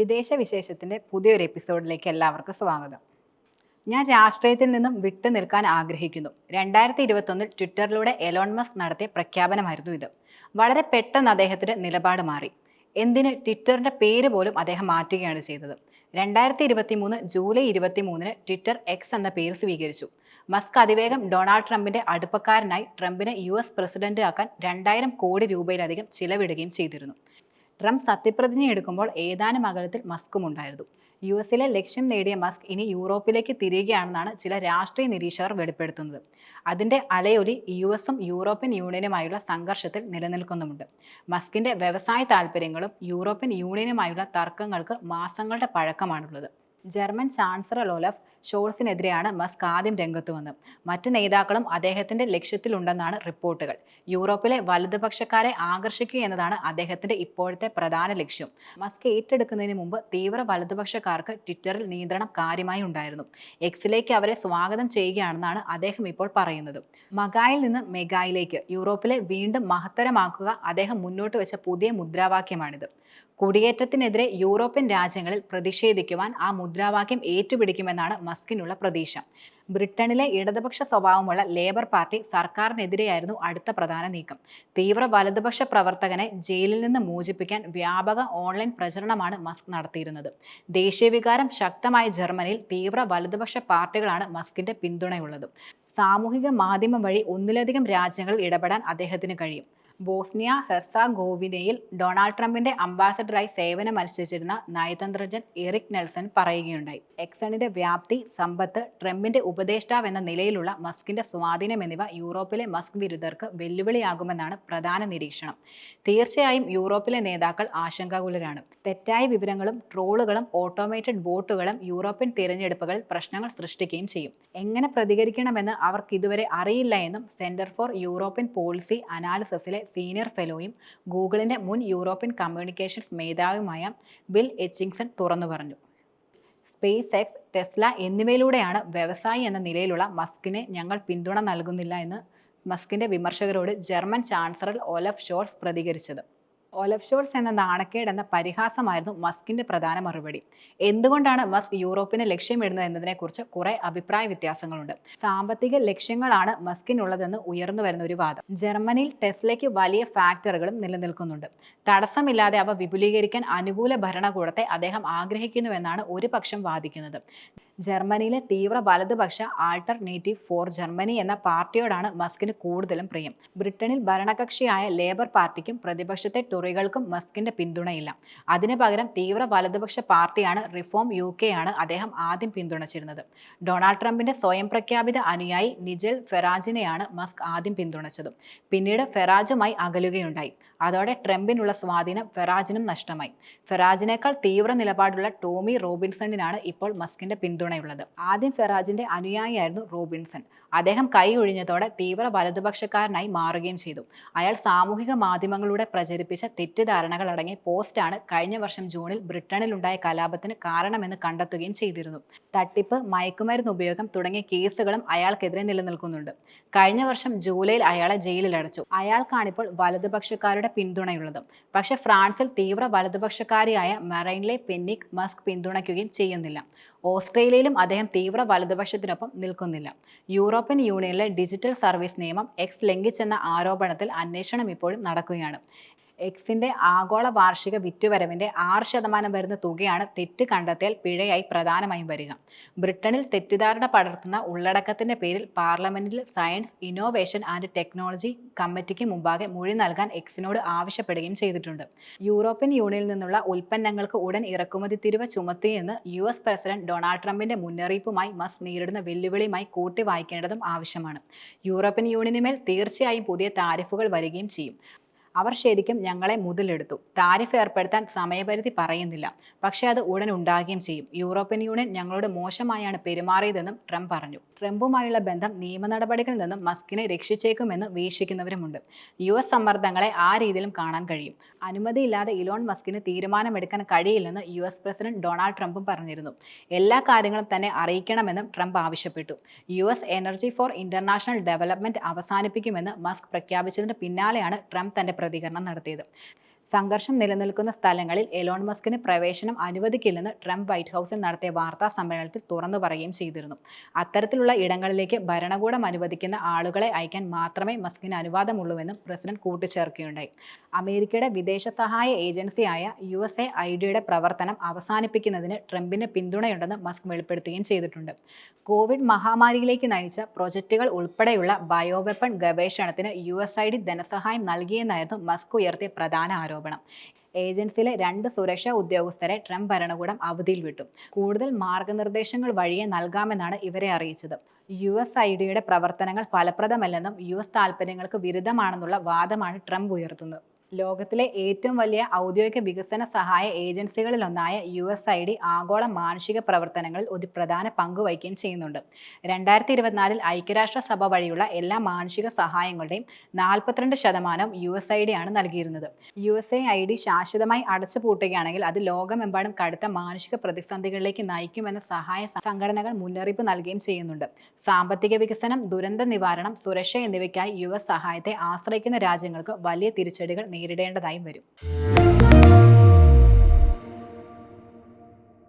വിദേശ വിശേഷത്തിന്റെ പുതിയൊരു എപ്പിസോഡിലേക്ക് എല്ലാവർക്കും സ്വാഗതം. ഞാൻ രാഷ്ട്രീയത്തിൽ നിന്നും വിട്ടു നിൽക്കാൻ ആഗ്രഹിക്കുന്നു. രണ്ടായിരത്തി ഇരുപത്തൊന്നിൽ ട്വിറ്ററിലൂടെ എലോൺ മസ്ക് നടത്തിയ പ്രഖ്യാപനമായിരുന്നു ഇത്. വളരെ പെട്ടെന്ന് അദ്ദേഹത്തിന്റെ നിലപാട് മാറി. എന്തിന് ട്വിറ്ററിന്റെ പേര് പോലും അദ്ദേഹം മാറ്റുകയാണ് ചെയ്തത്. രണ്ടായിരത്തി ഇരുപത്തി മൂന്ന് ജൂലൈ ഇരുപത്തി മൂന്നിന് ട്വിറ്റർ എക്സ് എന്ന പേര് സ്വീകരിച്ചു. മസ്ക് അതിവേഗം ഡൊണാൾഡ് ട്രംപിന്റെ അടുപ്പക്കാരനായി ട്രംപിനെ യു എസ് പ്രസിഡന്റ് ആക്കാൻ രണ്ടായിരം കോടി രൂപയിലധികം ചിലവിടുകയും ചെയ്തിരുന്നു. ട്രംപ് സത്യപ്രതിജ്ഞ എടുക്കുമ്പോൾ ഏതാനും അകലത്തിൽ മസ്കും ഉണ്ടായിരുന്നു. യു എസിലെ ലക്ഷ്യം നേടിയ മസ്ക് ഇനി യൂറോപ്പിലേക്ക് തിരിയുകയാണെന്നാണ് ചില രാഷ്ട്രീയ നിരീക്ഷകർ വെളിപ്പെടുത്തുന്നത്. അതിന്റെ അലയൊലി യു എസും യൂറോപ്യൻ യൂണിയനുമായുള്ള സംഘർഷത്തിൽ നിലനിൽക്കുന്നുമുണ്ട്. മസ്കിന്റെ വ്യവസായ താൽപ്പര്യങ്ങളും യൂറോപ്യൻ യൂണിയനുമായുള്ള തർക്കങ്ങൾക്ക് മാസങ്ങളുടെ പഴക്കമാണുള്ളത്. ജർമ്മൻ ചാൻസലർ ഓലഫ് ഷോൾസിനെതിരെയാണ് മസ്ക് ആദ്യം രംഗത്ത് വന്നത്. മറ്റ് നേതാക്കളും അദ്ദേഹത്തിന്റെ ലക്ഷ്യത്തിലുണ്ടെന്നാണ് റിപ്പോർട്ടുകൾ. യൂറോപ്പിലെ വലതുപക്ഷക്കാരെ ആകർഷിക്കുക എന്നതാണ് അദ്ദേഹത്തിന്റെ ഇപ്പോഴത്തെ പ്രധാന ലക്ഷ്യം. മസ്ക് ഏറ്റെടുക്കുന്നതിന് മുമ്പ് തീവ്ര വലതുപക്ഷക്കാർക്ക് ട്വിറ്ററിൽ നിയന്ത്രണം കാര്യമായി ഉണ്ടായിരുന്നു. എക്സിലേക്ക് അവരെ സ്വാഗതം ചെയ്യുകയാണെന്നാണ് അദ്ദേഹം ഇപ്പോൾ പറയുന്നത്. മഗായിൽ നിന്ന് മെഗായിലേക്ക് യൂറോപ്പിലെ വീണ്ടും മഹത്തരമാക്കുക അദ്ദേഹം മുന്നോട്ട് വെച്ച പുതിയ മുദ്രാവാക്യമാണിത്. കുടിയേറ്റത്തിനെതിരെ യൂറോപ്യൻ രാജ്യങ്ങളിൽ പ്രതിഷേധിക്കുവാൻ ആ മുദ്രാവാക്യം ഏറ്റുപിടിക്കുമെന്നാണ് മസ്കിനുള്ള പ്രതീക്ഷ. ബ്രിട്ടനിലെ ഇടതുപക്ഷ സ്വഭാവമുള്ള ലേബർ പാർട്ടി സർക്കാരിനെതിരെയായിരുന്നു അടുത്ത പ്രധാന നീക്കം. തീവ്ര വലതുപക്ഷ പ്രവർത്തകനെ ജയിലിൽ നിന്ന് മോചിപ്പിക്കാൻ വ്യാപക ഓൺലൈൻ പ്രചരണമാണ് മസ്ക് നടത്തിയിരുന്നത്. ദേശീയവികാരം ശക്തമായ ജർമ്മനിയിൽ തീവ്ര വലതുപക്ഷ പാർട്ടികളാണ് മസ്കിന്റെ പിന്തുണയുള്ളത്. സാമൂഹിക മാധ്യമം വഴി ഒന്നിലധികം രാജ്യങ്ങളിൽ ഇടപെടാൻ അദ്ദേഹത്തിന് കഴിയും. ബോസ്നിയ ഹെർസാഗോവിനയിൽ ഡൊണാൾഡ് ട്രംപിന്റെ അംബാസഡറായി സേവനമനുഷ്ഠിച്ചിരുന്ന നയതന്ത്രജ്ഞൻ എറിക് നെൽസൺ പറയുകയുണ്ടായി. എക്സണിന്റെ വ്യാപ്തി സമ്പത്ത് ട്രംപിന്റെ ഉപദേഷ്ടാവ് എന്ന നിലയിലുള്ള മസ്കിന്റെ സ്വാധീനം എന്നിവ യൂറോപ്പിലെ മസ്ക് വിരുദ്ധർക്ക് വെല്ലുവിളിയാകുമെന്നാണ് പ്രധാന നിരീക്ഷണം. തീർച്ചയായും യൂറോപ്പിലെ നേതാക്കൾ ആശങ്കാകുലരാണ്. തെറ്റായ വിവരങ്ങളും ട്രോളുകളും ഓട്ടോമേറ്റഡ് ബോട്ടുകളും യൂറോപ്യൻ തിരഞ്ഞെടുപ്പുകളിൽ പ്രശ്നങ്ങൾ സൃഷ്ടിക്കുകയും ചെയ്യും. എങ്ങനെ പ്രതികരിക്കണമെന്ന് അവർക്ക് ഇതുവരെ അറിയില്ല എന്നും സെന്റർ ഫോർ യൂറോപ്യൻ പോളിസി അനാലിസിസിലെ സീനിയർ ഫെലോയും ഗൂഗിളിന്റെ മുൻ യൂറോപ്യൻ കമ്മ്യൂണിക്കേഷൻസ് മേധാവിയുമായ ബിൽ എച്ചിങ്സൺ തുറന്നു പറഞ്ഞു. സ്പേസ് എക്സ് ടെസ്ല എന്നിവയിലൂടെയാണ് വ്യവസായി എന്ന നിലയിലുള്ള മസ്കിനെ ഞങ്ങൾ പിന്തുണ നൽകുന്നില്ല എന്ന് മസ്കിന്റെ വിമർശകരോട് ജർമ്മൻ ചാൻസലർ ഓലഫ് ഷോൾസ് പ്രതികരിച്ചത്. ഓലഫ് ഷോൾസ് എന്ന നാണക്കേട് എന്ന പരിഹാസമായിരുന്നു മസ്കിന്റെ പ്രധാന മറുപടി. എന്തുകൊണ്ടാണ് മസ്ക് യൂറോപ്പിനെ ലക്ഷ്യമിടുന്നത് എന്നതിനെക്കുറിച്ച് കുറെ അഭിപ്രായ വ്യത്യാസങ്ങളുണ്ട്. സാമ്പത്തിക ലക്ഷ്യങ്ങളാണ് മസ്കിനുള്ളതെന്ന് ഉയർന്നു വരുന്ന ഒരു വാദം. ജർമ്മനിയിൽ ടെസ്ലയ്ക്ക് വലിയ ഫാക്ടറികളും നിലനിൽക്കുന്നുണ്ട്. തടസ്സമില്ലാതെ അവ വിപുലീകരിക്കാൻ അനുകൂല ഭരണകൂടത്തെ അദ്ദേഹം ആഗ്രഹിക്കുന്നുവെന്നാണ് ഒരു പക്ഷം വാദിക്കുന്നത്. ജർമ്മനിയിലെ തീവ്ര വലതുപക്ഷ ആൾട്ടർനേറ്റീവ് ഫോർ ജർമ്മനി എന്ന പാർട്ടിയോടാണ് മസ്കിന് കൂടുതലും പ്രിയം. ബ്രിട്ടനിൽ ഭരണകക്ഷിയായ ലേബർ പാർട്ടിക്കും പ്രതിപക്ഷത്തെ ടുറികൾക്കും മസ്കിന്റെ പിന്തുണയില്ല. അതിനു പകരം തീവ്ര വലതുപക്ഷ പാർട്ടിയാണ് റിഫോം യു കെ ആണ് അദ്ദേഹം ആദ്യം പിന്തുണച്ചിരുന്നത്. ഡൊണാൾഡ് ട്രംപിന്റെ സ്വയം പ്രഖ്യാപിത അനുയായി നിജൽ ഫെറാജിനെയാണ് മസ്ക് ആദ്യം പിന്തുണച്ചത്. പിന്നീട് ഫെറാജുമായി അകലുകയുണ്ടായി. അതോടെ ട്രംപിനുള്ള സ്വാധീനം ഫെറാജിനും നഷ്ടമായി. ഫെറാജിനേക്കാൾ തീവ്ര നിലപാടുള്ള ടോമി റോബിൻസണിനാണ് ഇപ്പോൾ മസ്കിന്റെ പിന്തുണയുള്ളത് ആദ്യം ഫെറാജിന്റെ അനുയായിയായിരുന്നു റോബിൻസൺ. അദ്ദേഹം കൈ ഒഴിഞ്ഞതോടെ തീവ്ര വലതുപക്ഷക്കാരനായി മാറുകയും ചെയ്തു. അയാൾ സാമൂഹിക മാധ്യമങ്ങളിലൂടെ പ്രചരിപ്പിച്ച തെറ്റിദ്ധാരണകൾ അടങ്ങിയ പോസ്റ്റാണ് കഴിഞ്ഞ വർഷം ജൂണിൽ ബ്രിട്ടനിലുണ്ടായ കലാപത്തിന് കാരണമെന്ന് കണ്ടെത്തുകയും ചെയ്തിരുന്നു. തട്ടിപ്പ് മയക്കുമരുന്ന് ഉപയോഗം തുടങ്ങിയ കേസുകളും അയാൾക്കെതിരെ നിലനിൽക്കുന്നുണ്ട്. കഴിഞ്ഞ വർഷം ജൂലൈയിൽ അയാളെ ജയിലിലടച്ചു. അയാൾക്കാണിപ്പോൾ വലതുപക്ഷക്കാരുടെ പിന്തുണയുള്ളത്. പക്ഷേ ഫ്രാൻസിൽ തീവ്ര വലതുപക്ഷക്കാരിയായ മെറൈൻലെ പെന്നിക് മസ്ക് പിന്തുണയ്ക്കുകയും ചെയ്യുന്നില്ല. ഓസ്ട്രേലിയയിലും അദ്ദേഹം തീവ്ര വലതുപക്ഷത്തിനൊപ്പം നിൽക്കുന്നില്ല. യൂറോപ്യൻ യൂണിയനിലെ ഡിജിറ്റൽ സർവീസ് നിയമം എക്സ് ലംഘിച്ചെന്ന ആരോപണത്തിൽ അന്വേഷണം ഇപ്പോഴും നടക്കുകയാണ്. എക്സിന്റെ ആഗോള വാർഷിക വിറ്റുവരവിന്റെ ആറ് ശതമാനം വരുന്ന തുകയാണ് തെറ്റ് കണ്ടെത്തിയാൽ പിഴയായി പ്രധാനമായും വരിക. ബ്രിട്ടനിൽ തെറ്റിദ്ധാരണ പടർത്തുന്ന ഉള്ളടക്കത്തിന്റെ പേരിൽ പാർലമെന്റിൽ സയൻസ് ഇന്നോവേഷൻ ആൻഡ് ടെക്നോളജി കമ്മിറ്റിക്ക് മുമ്പാകെ മൊഴി നൽകാൻ എക്സിനോട് ആവശ്യപ്പെടുകയും ചെയ്തിട്ടുണ്ട്. യൂറോപ്യൻ യൂണിയനിൽ നിന്നുള്ള ഉൽപ്പന്നങ്ങൾക്ക് ഉടൻ ഇറക്കുമതി തിരിവ് ചുമത്തിയെന്ന് യു എസ് പ്രസിഡന്റ് ഡൊണാൾഡ് ട്രംപിന്റെ മുന്നറിയിപ്പുമായി മസ്ക് നേരിടുന്ന വെല്ലുവിളിയുമായി കൂട്ടി വായിക്കേണ്ടതും ആവശ്യമാണ്. യൂറോപ്യൻ യൂണിയനുമേൽ തീർച്ചയായും പുതിയ താരിഫുകൾ വരികയും ചെയ്യും. അവർ ശരിക്കും ഞങ്ങളെ മുതലെടുത്തു. താരിഫ് ഏർപ്പെടുത്താൻ സമയപരിധി പറയുന്നില്ല. പക്ഷേ അത് ഉടൻ ഉണ്ടാകുകയും ചെയ്യും. യൂറോപ്യൻ യൂണിയൻ ഞങ്ങളോട് മോശമായാണ് പെരുമാറിയതെന്നും ട്രംപ് പറഞ്ഞു. ട്രംപുമായുള്ള ബന്ധം നിയമ നടപടികളിൽ നിന്നും മസ്കിനെ രക്ഷിച്ചേക്കുമെന്ന് വീക്ഷിക്കുന്നവരുമുണ്ട്. യു എസ് സമ്മർദ്ദങ്ങളെ ആ രീതിയിലും കാണാൻ കഴിയും. അനുമതിയില്ലാതെ ഇലോൺ മസ്കിന് തീരുമാനമെടുക്കാൻ കഴിയില്ലെന്ന് യു എസ് പ്രസിഡന്റ് ഡൊണാൾഡ് ട്രംപും പറഞ്ഞിരുന്നു. എല്ലാ കാര്യങ്ങളും തന്നെ അറിയിക്കണമെന്നും ട്രംപ് ആവശ്യപ്പെട്ടു. U S energy for international development അവസാനിപ്പിക്കുമെന്ന് Musk പ്രഖ്യാപിച്ചതിന് പിന്നാലെയാണ് ട്രംപ് തന്റെ പ്രതികരണം നടത്തിയത്. സംഘർഷം നിലനിൽക്കുന്ന സ്ഥലങ്ങളിൽ എലോൺ മസ്കിന് പ്രവേശനം അനുവദിക്കില്ലെന്ന് ട്രംപ് വൈറ്റ് ഹൗസിൽ നടത്തിയ വാർത്താ സമ്മേളനത്തിൽ തുറന്നു പറയുകയും ചെയ്തിരുന്നു. അത്തരത്തിലുള്ള ഇടങ്ങളിലേക്ക് ഭരണകൂടം അനുവദിക്കുന്ന ആളുകളെ അയക്കാൻ മാത്രമേ മസ്കിന് അനുവാദമുള്ളൂവെന്നും പ്രസിഡന്റ് കൂട്ടിച്ചേർക്കുകയുണ്ടായി. അമേരിക്കയുടെ വിദേശ സഹായ ഏജൻസിയായ യു എസ് എ ഐ ഡിയുടെ പ്രവർത്തനം അവസാനിപ്പിക്കുന്നതിന് ട്രംപിന് പിന്തുണയുണ്ടെന്ന് മസ്ക് വെളിപ്പെടുത്തുകയും ചെയ്തിട്ടുണ്ട്. കോവിഡ് മഹാമാരിയിലേക്ക് നയിച്ച പ്രൊജക്റ്റുകൾ ഉൾപ്പെടെയുള്ള ബയോവെപ്പൺ ഗവേഷണത്തിന് യു എസ് ഐ ഡി ധനസഹായം നൽകിയെന്നായിരുന്നു മസ്ക് ഉയർത്തിയ പ്രധാന ആരോപണം. ഏജൻസിയിലെ രണ്ട് സുരക്ഷാ ഉദ്യോഗസ്ഥരെ ട്രംപ് ഭരണകൂടം അവധിയിൽ വിട്ടു. കൂടുതൽ മാർഗനിർദ്ദേശങ്ങൾ വഴിയെ നൽകാമെന്നാണ് ഇവരെ അറിയിച്ചത്. യു എസ് ഐ ഡിയുടെ പ്രവർത്തനങ്ങൾ ഫലപ്രദമല്ലെന്നും യു എസ് താൽപ്പര്യങ്ങൾക്ക് വിരുദ്ധമാണെന്നുള്ള വാദമാണ് ട്രംപ് ഉയർത്തുന്നത്. ലോകത്തിലെ ഏറ്റവും വലിയ ഔദ്യോഗിക വികസന സഹായ ഏജൻസികളിലൊന്നായ യു എസ് ഐ ഡി ആഗോള മാനുഷിക പ്രവർത്തനങ്ങളിൽ ഒരു പ്രധാന പങ്ക് വഹിക്കുകയും ചെയ്യുന്നുണ്ട്. രണ്ടായിരത്തി ഇരുപത്തിനാലിൽ ഐക്യരാഷ്ട്രസഭ വഴിയുള്ള എല്ലാ മാനുഷിക സഹായങ്ങളുടെയും നാൽപ്പത്തിരണ്ട് ശതമാനം യു എസ് ഐ ഡി ആണ് നൽകിയിരുന്നത്. U S A I D ശാശ്വതമായി അടച്ചുപൂട്ടുകയാണെങ്കിൽ അത് ലോകമെമ്പാടും കടുത്ത മാനുഷിക പ്രതിസന്ധികളിലേക്ക് നയിക്കുമെന്ന സഹായ സംഘടനകൾ മുന്നറിയിപ്പ് നൽകുകയും ചെയ്യുന്നുണ്ട്. സാമ്പത്തിക വികസനം ദുരന്ത നിവാരണം സുരക്ഷ എന്നിവയ്ക്കായി യു എസ് സഹായത്തെ ആശ്രയിക്കുന്ന രാജ്യങ്ങൾക്ക് വലിയ തിരിച്ചടികൾ നേരിടേണ്ടതായും വരും.